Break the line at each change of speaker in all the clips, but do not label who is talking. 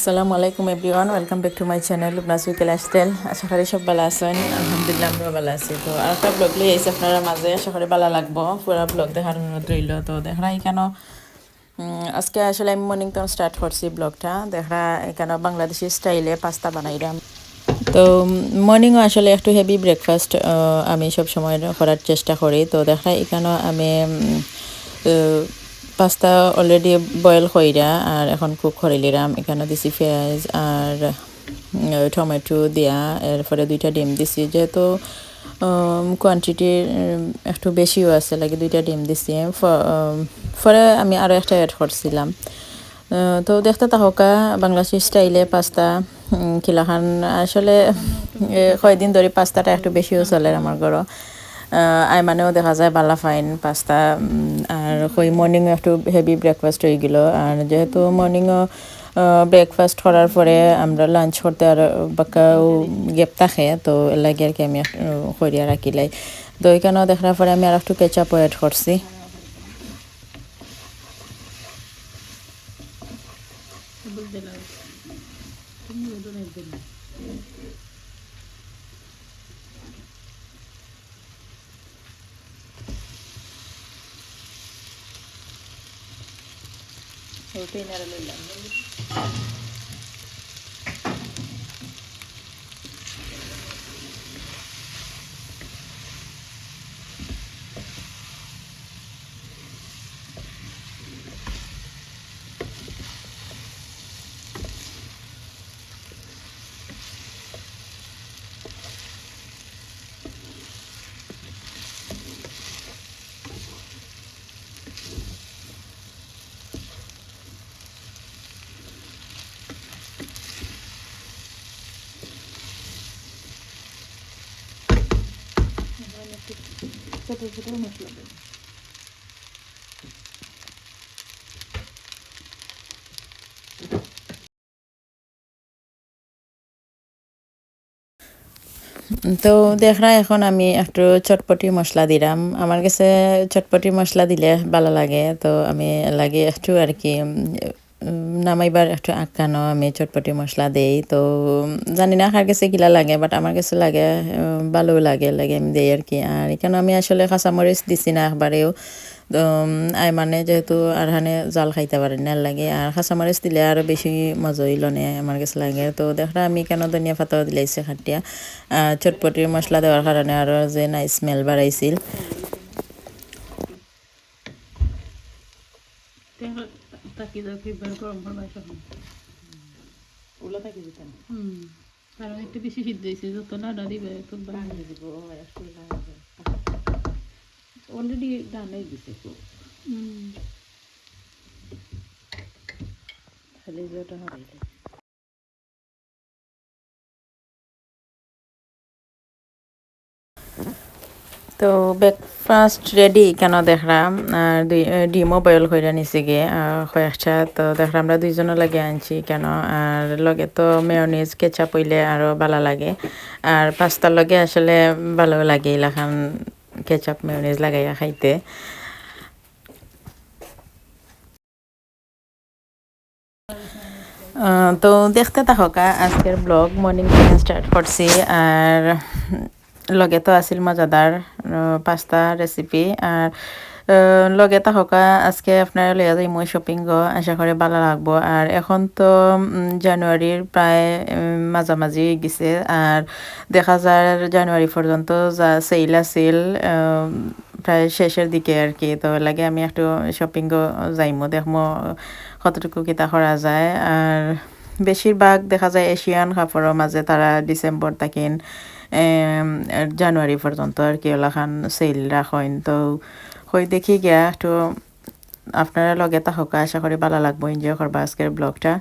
আসসালামু আলাইকুম everyone welcome back to my channel Lubna's উইকেল আসতেল আশা করি সব ভালো আছেন। আলহামদুলিল্লাহ আমরাও ভালো আছি। তো আর একটা ব্লগ লিয়ে এসে আপনারা মাঝে, আশা করি ভালো লাগবো। পুরো ব্লগ দেখার অনুরোধ রইল। তো দেখা এখানে আজকে আসলে আমি মর্নিং তো স্টার্ট করছি ব্লগটা দেখা এখানে বাংলাদেশি স্টাইলে পাস্তা বানাইলাম। তো মর্নিংও আসলে একটু হেভি ব্রেকফাস্ট আমি সব সময় করার চেষ্টা করি। তো দেখা এখানে আমি পাস্তা অলরেডি বয়েল কইরা আর এখন কুক করে নিলাম। এখানে দিছি পেঁয়াজ আর টমেটো দিয়া। এরপরে দুইটা ডিম দিছি। যেহেতু কোয়ান্টিটি একটু বেশিও আছে লাগে দুইটা ডিম দিছি। ফ- উম, পরে আমি আরও একটা অ্যাড করছিলাম। তো দেখতে তাহকা বাংলাদেশি স্টাইলে পাস্তা খিলাখান। আসলে কয়দিন ধরে পাস্তাটা একটু বেশিও চলে আমার ঘরও আই মানেও দেখা যায় বালা ফাইন পাঁচটা আর কই মর্নিং একটু হেভি ব্রেকফাস্ট হয়ে গেল। আর যেহেতু মর্নিংও ব্রেকফাস্ট করার পরে আমরা লাঞ্চ করতে আর বাক্কাও গেপ থাকে, তো লাগে আর কি আমি করিয়া রাখিলাই। তো এখানেও দেখার পরে আমি আর একটু কেচাপ অ্যাড করছি। ടൈനറിലില്ല তো দেখরা এখন আমি একটু চটপটি মশলা দিলাম। আমার কাছে চটপটি মশলা দিলে ভালো লাগে, তো আমি লাগে একটু আর কি নামাইবার একটু আটকানো আমি চটপটি মশলা দেই। তো জানি না কার কাছে কিলা লাগে বাট আমার কাছে লাগে ভালো লাগে লাগে আমি দেই আর কি। আর এখানে আমি আসলে কাঁচামরিচ দিছি না একবারেও আই মানে যেহেতু আর হানে জাল খাইতে পারে না লাগে আর কাঁচামরিচ দিলে আরও বেশি মজা হইল নে আমার কাছে লাগে। তো দেখরা আমি কেন ধনিয়া পাতাও দিলাইছে খাটিয়া। চটপটির মশলা দেওয়ার কারণে আরও যে না স্মেল বাড়াইছিল
তাকি তাকি বের গরম করবা তখন হুম কারণ একটু বেশি সিদ্ধ হয়েছে যত নাড়া দিবে তো
অলরেডি ডানাই দিছে তো
হুম।
খালি যেটা হারাইলে
তো ব্রেকফাস্ট রেডি কেন দেখলাম? আর দুই ডিমও বয়ল করে নিছি গে কয়েকটা তো দেখলাম আমরা দুইজনে লাগে আনছি কেন? আর লগে তো মেয়নিজ কেঁচা পইলে আরও ভালো লাগে। আর পাস্তার লগে আসলে ভালো লাগে এলাকান কেচাপ মেয়নিজ লাগাইয়া খাইতে। তো দেখতে থাকা আজকের ব্লগ মর্নিং স্টার্ট করছি। আর লগে তো আছিল মজাদার পাস্তা রেসিপি আর লগে থাকা আজকে আপনারা লইয়া যাই মই শপিং গো, আশা করি ভালো লাগবো। আর এখন তো জানুয়ারির প্রায় মাঝামাঝি গেছে। আর দেখা যায় জানুয়ারি পর্যন্ত যা সেল আছিল প্রায় শেষের দিকে আর কি। তো লাগে আমি একটু শপিং যাইমো, দেখমো কতটুকু কিতা করা যায়। আর বেশিরভাগ দেখা যায় এশিয়ান কাপড়ের মাঝে তারা ডিসেম্বর থাকেন জানুয়ারি পর্যন্ত আর কি ওলাখান সেল রাখেন তো হই দেখি গিয়া, তো আপনারা লগে তাহকা আশা করি ভালো লাগবো, এনজয় করবা আজকের ব্লগটা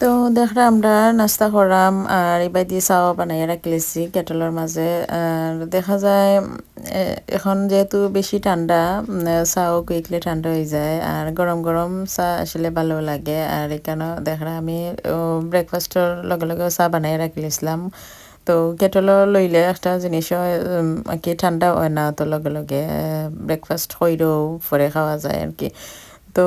তো দেখরা আমরা নাস্তা করাম আর এবার দিয়ে চাও বানাই রাখলেছি কেটলের মাঝে। আর দেখা যায় এখন যেহেতু বেশি ঠান্ডা চাও কুইকলি ঠান্ডা হয়ে যায় আর গরম গরম চা আসলে ভালো লাগে। আর এখানে দেখরা আমি ব্রেকফাস্টের লগে লগে চা বানাই রাখলেছিলাম তো কেটল লইলে একটা জিনিস কি ঠান্ডা হয় না, তো লগে লগে ব্রেকফাস্ট হইলেও পরে খাওয়া যায় আর কি তো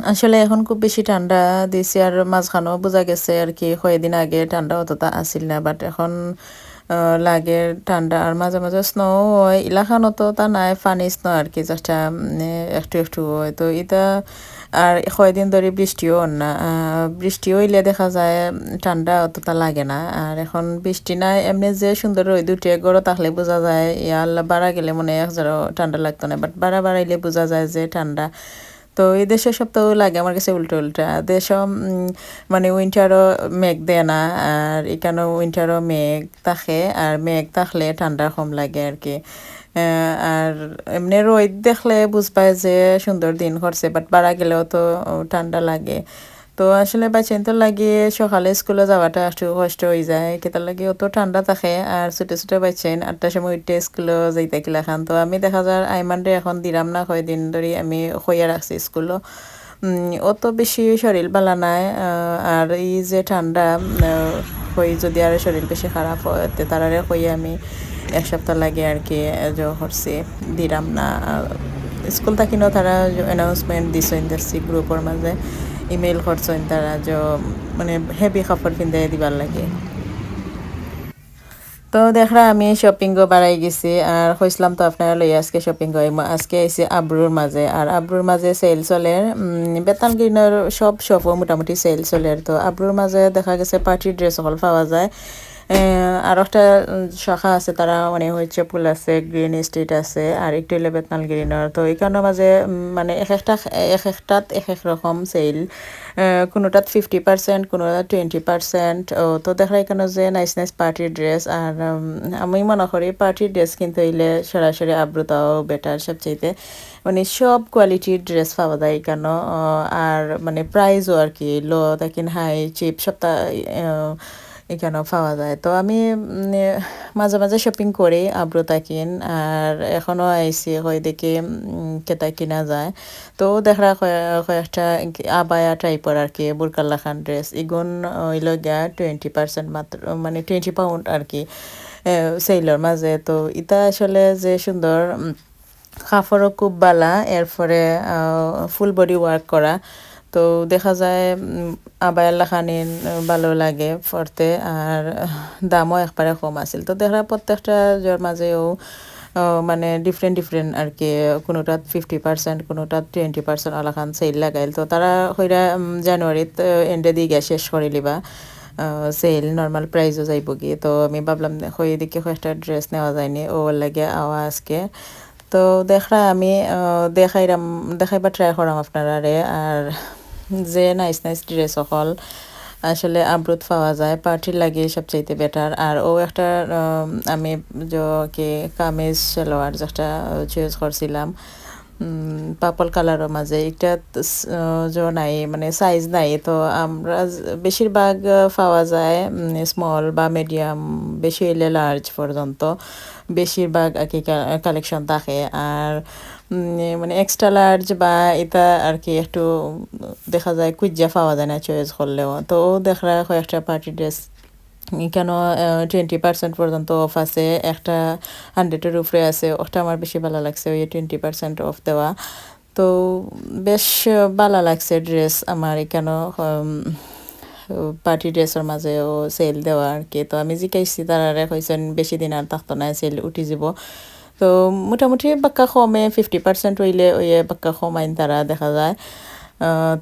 আসলে এখন খুব বেশি ঠান্ডা দিছে আর মাঝখানেও বোঝা গেছে আর কি, কয়েকদিন আগে ঠান্ডা অতটা আসিল না বাট এখন লাগে ঠান্ডা। আর মাঝে মাঝে স্নো হয় ইলাখানতো তা নাই ফানি স্নো আর কি যেটা একটু একটু হয়। তো এটা আর কয়েকদিন ধরে বৃষ্টিও না। বৃষ্টি হইলে দেখা যায়, ঠান্ডা অতটা লাগে না। আর এখন বৃষ্টি নাই, এমনি যে সুন্দর রোদ উঠে গড়ো তাহলে বোঝা যায় ইয়ার বাড়া গেলে মনে হয় ঠান্ডা লাগতো না। বাট বাড়া বাড়াইলে বোঝা যায় যে ঠান্ডা তো এই সব তো লাগে, আমার কাছে উল্টো উল্টা। দেশ মানে উইন্টারও মেঘ দেয় না, আর এখানেও উইন্টারও মেঘ থাকে, আর মেঘ থাকলে ঠান্ডা কম লাগে আর কি। আর এমনি রোদ দেখলে বুঝ পায় যে সুন্দর দিন করছে বাট বাড়া গেলেও তো ঠান্ডা লাগে। তো আসলে বাচ্চান তো লাগে সকালে স্কুলে যাওয়াটা একটু কষ্ট হয়ে যায়। কেতার লাগে অত ঠান্ডা থাকে আর ছোটো ছোটো বাচ্চান আটটার সময় উঠতে স্কুলে যাই কিলা খান। তো আমি দেখা যায় আইমানরে এখন দিলাম না, কয়দিন ধরে আমি খইয়া রাখছি স্কুলও অত বেশি শরীর বালা নাই আর এই যে ঠান্ডা হই যদি আর শরীর বেশি খারাপ হয় তারারে কই আমি এক সপ্তাহ লাগে আর কি করছি দিলাম না। স্কুল থাকিনো তারা অ্যানাউন্সমেন্ট দিছেন দেখছি গ্রুপের মাঝে। ইমেল করছেন তারা যে মানে হেভি কাপড় পিন্ধাই দিবার লাগে। তো দেখরা আমি শপিংও বাড়াই গেছি, আর কইসলাম তো আপনারা লই আজকে শপিং হয় আজকে আইসি আব্রুর মাঝে, আর আব্রুর মাঝে সেল চলে বেতান গ্রিনের সব শপও মোটামুটি সেল চলে তো। আব্রুর মাঝে দেখা গেছে পার্টির ড্রেস সকল পাওয়া যায়। আর একটা শাখা আছে, তারা মানে হচ্ছে ফুল আছে গ্রিন স্ট্রিট আছে, আর একটু হইলে বেতনাল গ্রিনের তো এইখানের মাঝে মানে এক একটা, এক একটাত এক এক রকম সেল কোনোটাত ফিফটি পার্সেন্ট কোনোটাত টোয়েন্টি পার্সেন্ট ও, তো দেখা এখানে যে নাইস নাইস পার্টির ড্রেস আর আমি মনে করি পার্টির ড্রেস কিন্তু হইলে সরাসরি আব্রতাও বেটার সবচেয়ে মানে সব কোয়ালিটির ড্রেস পাওয়া যায় কেন আর মানে প্রাইজও আর কি লো দেখিন হাই চিপ সপ্তাহ এখানেও পাওয়া যায়। তো আমি মাঝে মাঝে শপিং করি আব্রতা কিন, আর এখনও আইসি হয় দেখি কেতা কিনা যায়। তো দেখা কয়েকটা আবায়া টাইপের আর কি বুরকাল্লা খান ড্রেস ইগুন হইল গিয়া টোয়েন্টি পার্সেন্ট মাত্র মানে টোয়েন্টি পাউন্ড আর কি সেলর মাঝে তো ইটা আসলে যে সুন্দর কাপড়ও খুব বালা, এরপরে ফুল বডি ওয়ার্ক করা। তো দেখা যায় আবায়াল্লা খানি ভালো লাগে পরতে আর দামও একবারে কম আছিল। তো দেখা প্রত্যেকটা জোর মাঝেও মানে ডিফারেন্ট ডিফারেন্ট আর কি, কোনোটাত ফিফটি পার্সেন্ট কোনোটাত টোয়েন্টি পার্সেন্ট আলাখান সেল লাগাইল। তো তারা হইরা জানুয়ারিত এন্ডে দিয়ে গিয়া শেষ করে লিবা। সেল নর্মাল প্রাইসও যাইব গিয়ে। তো আমি ভাবলাম হই এদিকে কয়েকটা ড্রেস নেওয়া যায়নি, ও লাগে আওয়া আজকে। তো দেখা আমি দেখাইরাম, দেখাইবা ট্রাই করাম আপনারা আর যে নাইস নাইস ড্রেস সকল আসলে আব্রুত পাওয়া যায় পার্টির লাগে সবচাইতে বেটার আর ও একটা আমি কি কামিজ, সালোয়ার যেটা চুজ করছিলাম পার্পল কালারও মাঝে একটা যে নাই মানে সাইজ নাই, তো আমরা বেশিরভাগ পাওয়া যায় স্মল বা মিডিয়াম বেশি হইলে লার্জ পর্যন্ত। বেশিরভাগ আর কি কালেকশন থাকে। আর মানে এক্সট্রা লার্জ বা এটা আর কি একটু দেখা যায় কুইজা পাওয়া যায় না চয়েস করলেও। তো দেখা কয়েকটা পার্টি ড্রেস কেন টোয়েন্টি পার্সেন্ট পর্যন্ত অফ আছে, একটা হান্ড্রেডের উপরে আছে, ওটা আমার বেশি ভালো লাগছে, ওই টোয়েন্টি পার্সেন্ট অফ দেওয়া। তো বেশ ভালো লাগছে ড্রেস আমার এখানেও পার্টি ড্রেসের মাঝেও সেল দেওয়া আর কি তো আমি জিকাইছি তারা কইছেন বেশি দিন আর থাকতো না সেল উঠি যাব তো মোটামুটি বাক্কা কমে ফিফটি পার্সেন্ট হইলে ওই বাক্কা কমাইন তারা দেখা যায়।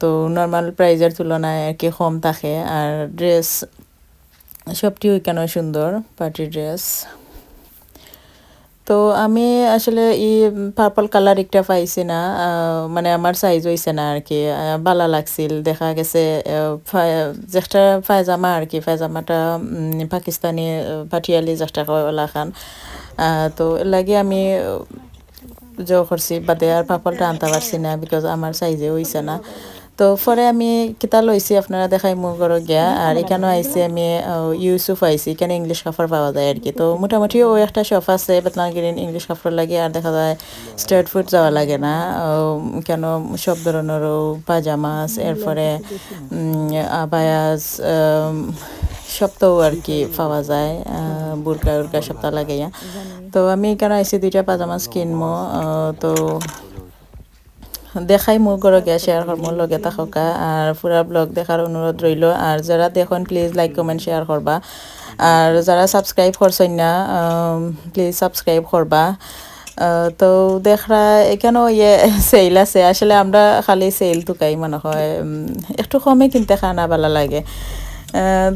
তো নর্মাল প্রাইজের তুলনায় আর কি কম থাকে। আর ড্রেস সবটি কেন সুন্দর পার্টি ড্রেস তো আমি আসলে ই পার্পল কালার একটা পাইছি না মানে আমার সাইজ হইছে না আর কি ভালো লাগছিল। দেখা গেছে আহ, ফা- যেটা পায়জামা আর কি পায়জামাটা উম, পাকিস্তানি কয় ওলা খান। তো লাগে আমি জো করছি, বাদে আর পার্পলটা আনতে পারছি না বিকজ আমার সাইজে হইছে না। তো পরে আমি কিতা লইছি, আপনারা দেখাই মোৰ ঘর গিয়া। আর এখানেও আইসি আমি ইউসুফ আইসি এখানে ইংলিশ কাপড় পাওয়া যায় আর কি তো মোটামুটি ও একটা শপ আছে বেতনাগিরিন ইংলিশ কাপড় লাগে, আর দেখা যায় স্ট্রেট ফুড যাওয়া লাগে না। কেন সব ধরনেরও পাজামাস এরপরে আবায়াস তো আর কি পাওয়া যায় বুরকা উরকা সপ্তাহ লাগে তো আমি এখানে আইসি দুইটা পাজামাস কিনবো তো দেখাই মোৰ গিয়া শ্বেয়াৰ কৰ, মোৰ লগে থাকা আৰু পুরা ব্লগ দেখার অনুরোধ রইল আর যারা দেখুন প্লিজ লাইক কমেন্ট শ্বেয়াৰ করবা আৰু যারা সাবস্ক্রাইব করছেন না প্লিজ সাবস্ক্রাইব কৰবা। তো দেখরা এখানেও ইয়ে সেল আছে। আসলে আমরা খালি সেল টুকাই মনে হয়। একটু কমে কিনতে খানা ভালো লাগে।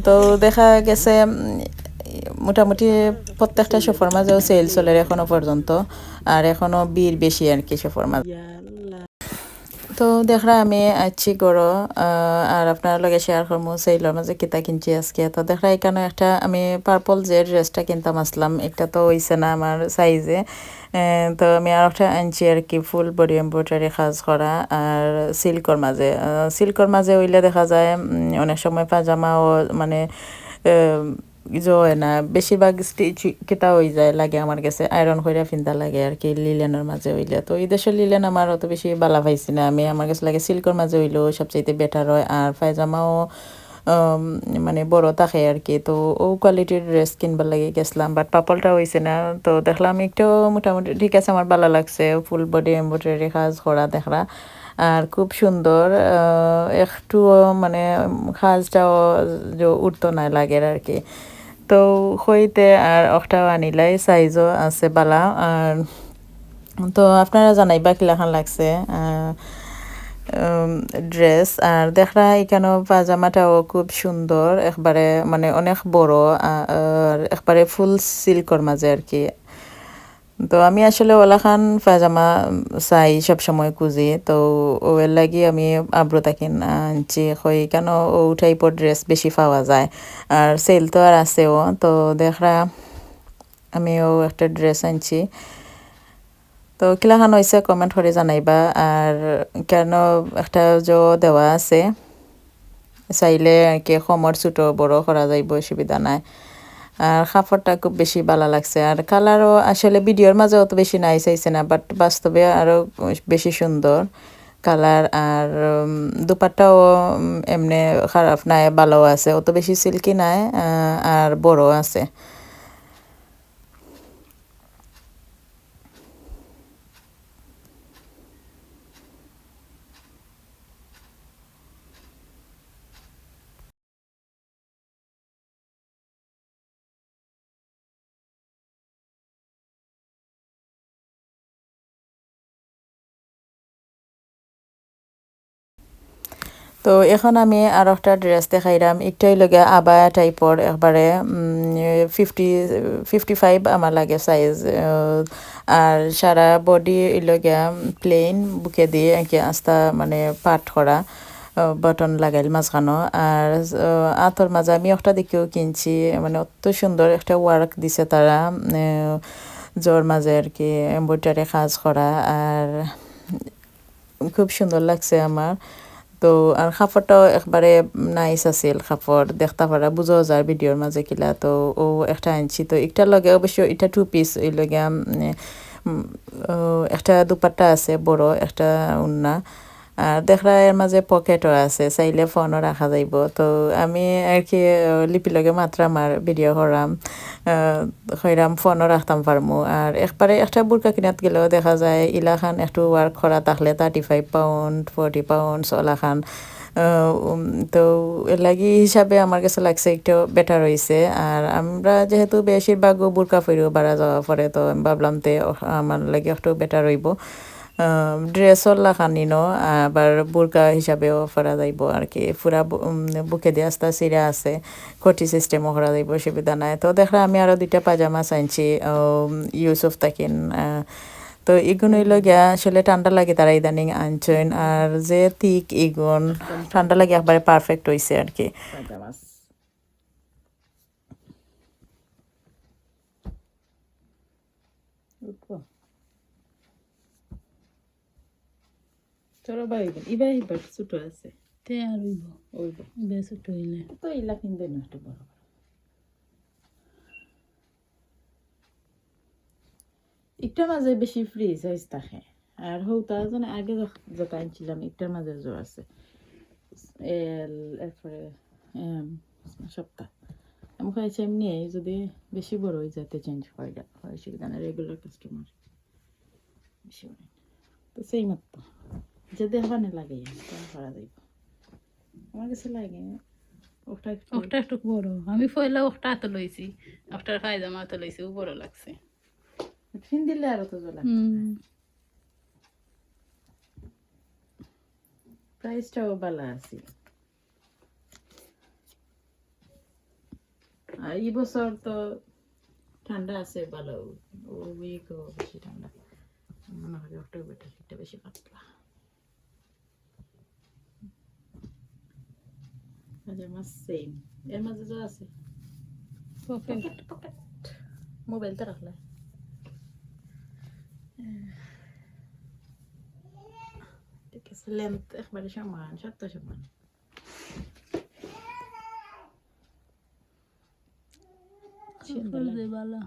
তো দেখা গেছে মোটামুটি প্রত্যেকটা সফর মাঝেও সেল চলে এখনও পর্যন্ত। আর এখনও বীর বেশি আর কি সফর মাঝে তো দেখরা আমি আছি গড়ো আর আপনার লগে শেয়ার করব সেইলর মাঝে কিতা কিনছি আজকে। তো দেখরা এখানে একটা আমি পার্পল যে ড্রেসটা কিনতাম আসলাম এটা তো হইছে না আমার সাইজে তো আমি আর একটা আনছি আর কি ফুল বডি এম্ব্রয়ডারি কাজ করা আর সিল্কর মাঝে সিল্কর মাঝে হইলে দেখা যায় অনেক সময় পাজামাও মানে হয় না বেশিরভাগ স্টিচ কেটা হয়ে যায় লাগে আমার কাছে, আয়রন করে ফিনতা লাগে আর কি, লিলেনের মাঝে হইলে। তো এই দেশের লিলেন আমার অত বেশি বালা পাইছি না। আমি আমার কাছে লাগে সিল্কর মাঝে হইলেও সবচাইতে বেটার হয় আর পায়জামাও মানে বড় থাকে আর কি। তো ও কোয়ালিটির ড্রেস কিনবার লাগে গেছিলাম বাট পাপলটা হয়েছে না। তো দেখলাম একটু মোটামুটি ঠিক আছে, আমার ভালো লাগছে। ফুল বডি এম্ব্রয়ডারি কাজ করা দেখরা। আর খুব সুন্দর একটু মানে সাজটাও উঠতো না লাগে আর কি। তো হইতে আর অকটাও আনিলাই সাইজও আছে বালা। আর তো আপনারা জানাইবা কিলাখান লাগছে ড্রেস আর দেখরা এখানেও পাজামাটাও খুব সুন্দর, একবারে মানে অনেক বড় আর একবারে ফুল সিল্কর মাঝে আর কি। তো আমি আসলে ওলাখান পাজামা চাই সব সময় খুঁজি। তো ওর লাগি আমি আব্রো তাকিন আনছি হই কেন ও টাইপর ড্রেস বেশি পাওয়া যায়। আর সেল তো আর আছেও। তো দেখরা আমিও একটা ড্রেস আনছি। তো কিলাখান হয়েছে কমেন্ট করে জানাইবা। আর কেন একটা জো দেওয়া আছে। চাইলে আর কি সমর ছোটো বড় করা যাইব, অসুবিধা নাই। আর কাপড়টা খুব বেশি ভালো লাগছে। আর কালারও আসলে ভিডিওর মাঝে অত বেশি নাই চাইছে না বাট বাস্তবে আরও বেশি সুন্দর কালার। আর দুপাটাও এমনি খারাপ নাই ভালো আছে। অত বেশি সিল্কি নাই আর বড়ও আছে। তো এখন আমি আর একটা ড্রেস দেখাইলাম একটাই লগে আবায়া টাইপর একবারে ফিফটি ফিফটি ফাইভ আমার লাগে সাইজ আর সারা বডি লগে প্লেন বুকে দিয়ে একে আস্তা মানে পাট করা বটন লাগাইল মাঝখানো আর আতর মাঝে আমি একটা দিকেও কিনছি মানে অত সুন্দর একটা ওয়ার্ক দিছে তারা জোর মাঝে আর কি এম্ব্রয়ডারি কাজ করা আর খুব সুন্দর লাগছে আমার তো, আর খাফরটাও একবারে নাইস আছিল খাফর দেখতে পারা বুঝো যার ভিডিওর মাঝে কিলা, তো ও একটা আনছি। তো একটার লগে অবশ্য এটা টু পিস ওই লগে একটা দুপাট্টা আছে, বড়, একটা উন্না। আর দেখরা এর মাঝে পকেটও আছে চাইলে ফোনও রাখা যাইব। তো আমি আর কি আহ, লিপির লগে মাত্র আমার ভিডিও করাম হইরাম ফোনও রাখতাম পারমু আর একবারে একটা বুরকা কিনাত গেলেও দেখা যায় ইলাখান একটু ওয়ার্ক করা থাকলে thirty five pound forty pound ওলাখান আহ, তো লাগি হিসাবে আমার কাছে লাগছে একটু বেটার হয়েছে আর আমরা যেহেতু বেশিরভাগ বুরকা ফিরেও বাড়া যাওয়া পরে তো ভাবলাম তে আমার লাগে একটু বেটার হইব। ড্রেসর লাখানিনো আবার বুরকা হিসাবেও করা যাইব আর কি পুরা বুকে দিয়ে আস্তা সিরা আছে কটি সিস্টেমও করা যাইব, সুবিধা নাই। তো দেখা আমি আরও দুইটা পাজামা চাইছি ইউসুফ তাকিন তো ইগুন হইল গিয়া আসলে ঠান্ডা লাগে তারা ইদানিং আনছেন আর যে তিক ইগুন ঠান্ডা লাগে একবারে পারফেক্ট হয়েছে আর কি চলো বাইবেন ইবা ইবার ছোট আছে
তে আর হইব
ওইব
বেশ ছোট হইলে
তো ইলা কিনবে না একটু বড় একটার মাঝে বেশি ফ্রি সাইজ থাকে আর হৌতা যেন আগে যখ- যেটা আনছিলাম একটার মাঝে জোর আছে এরপরে সপ্তাহ আমি খাইছি এমনি যদি বেশি বড় হয়ে যাতে চেঞ্জ হয় না হয় সেটা রেগুলার কাস্টমার বেশি তো সেই মতো যদি হবানে লাগে করা যাইব আমার কাছে লাগে ওটা একটু
একটু বড়। আমি পয়লা ওটা তো লইছি ওটার পায়জামা তো লইছি ও বড় লাগছে।
ফিন দিলে আরও তো জ্বলা। প্রাইসটাও ভালো আছে। আর এই বছর তো ঠান্ডা আছে ভালো ও উইকও বেশি ঠান্ডা। মনে হয় অক্টোবরটা শীতটা বেশি পাতলা। আচ্ছা আমার সেম এর মাঝে তো আছে
পকেট
মোবাইলটা রাখলে ঠিক আছে লেন্থ একবারে সমান সত্য সমান সুন্দর লাগে।
ভালো